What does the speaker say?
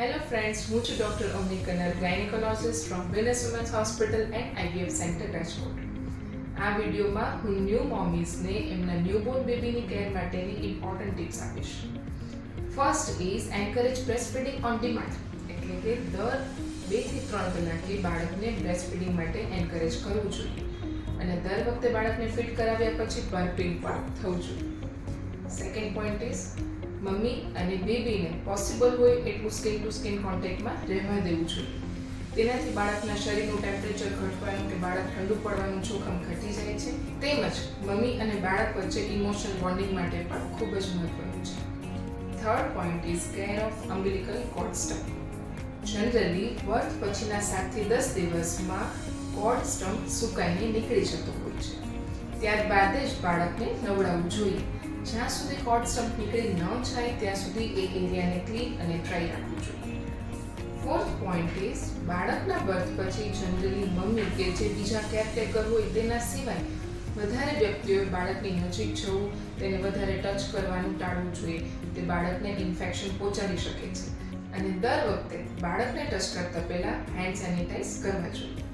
Hello friends હું છું doctor Avani Kanar gynaecologist from Venus women's hospital and IVF centre Rajkot આ વિડીયોમાં હું ન્યૂ મોમીઝને એમના ન્યૂબોર્ન બેબીની કેર માટેની ઇમ્પોર્ટન્ટ ટિપ્સ આપીશ. First is encourage breast feeding on demand એટલે કે દર બેથી ત્રણ કલાકે બાળકને બ્રેસ્ટ ફીડિંગ માટે એન્કરેજ કરવું જોઈએ. અને દર વખતે બાળકને ફિટ કરાવ્યા પછી બર્પિંગ પણ થવું જોઈએ. સેકન્ડ પોઈન્ટ ઇઝ મમ્મી અને બેબીને પોસિબલ હોય એટલું સ્કિન ટુ સ્કિન કોન્ટેક્ટમાં રહેવા દેવું જોઈએ. તેનાથી બાળકના શરીરનું ટેમ્પરેચર ઘટવાનું કે બાળક ઠંડુ પડવાનું જોખમ ઘટી જાય છે. તેમજ મમ્મી અને બાળક વચ્ચે ઇમોશનલ બોન્ડિંગ માટે પણ ખૂબ જ મહત્વનું છે. Third point is care of umbilical cord stump generally birth પછીના સાતથી દસ દિવસમાં કોર્ડ સ્ટમ્પ સુકાઈને નીકળી જતો હોય છે. ત્યારબાદ જ બાળકને નવડાવવું જોઈએ. જ્યાં સુધી કોટ સ્ટમ્પ નીકળી ન જાય, ત્યાં સુધી એ એરિયાને ક્લીન અને ડ્રાય રાખવું જોઈએ. ફોર્થ પોઈન્ટ ઇઝ બાળકના બર્થ પછી જનરલી મમ્મી કે જે બીજા કેરટેકર હોય તેના સિવાય વધારે વ્યક્તિઓએ બાળકની નજીક જવું, તેને વધારે ટચ કરવાનું ટાળવું જોઈએ. તે બાળકને ઇન્ફેક્શન પહોંચાડી શકે છે. અને દર વખતે બાળકને ટચ કરતા પહેલા હેન્ડ સેનિટાઈઝ કરવા જોઈએ.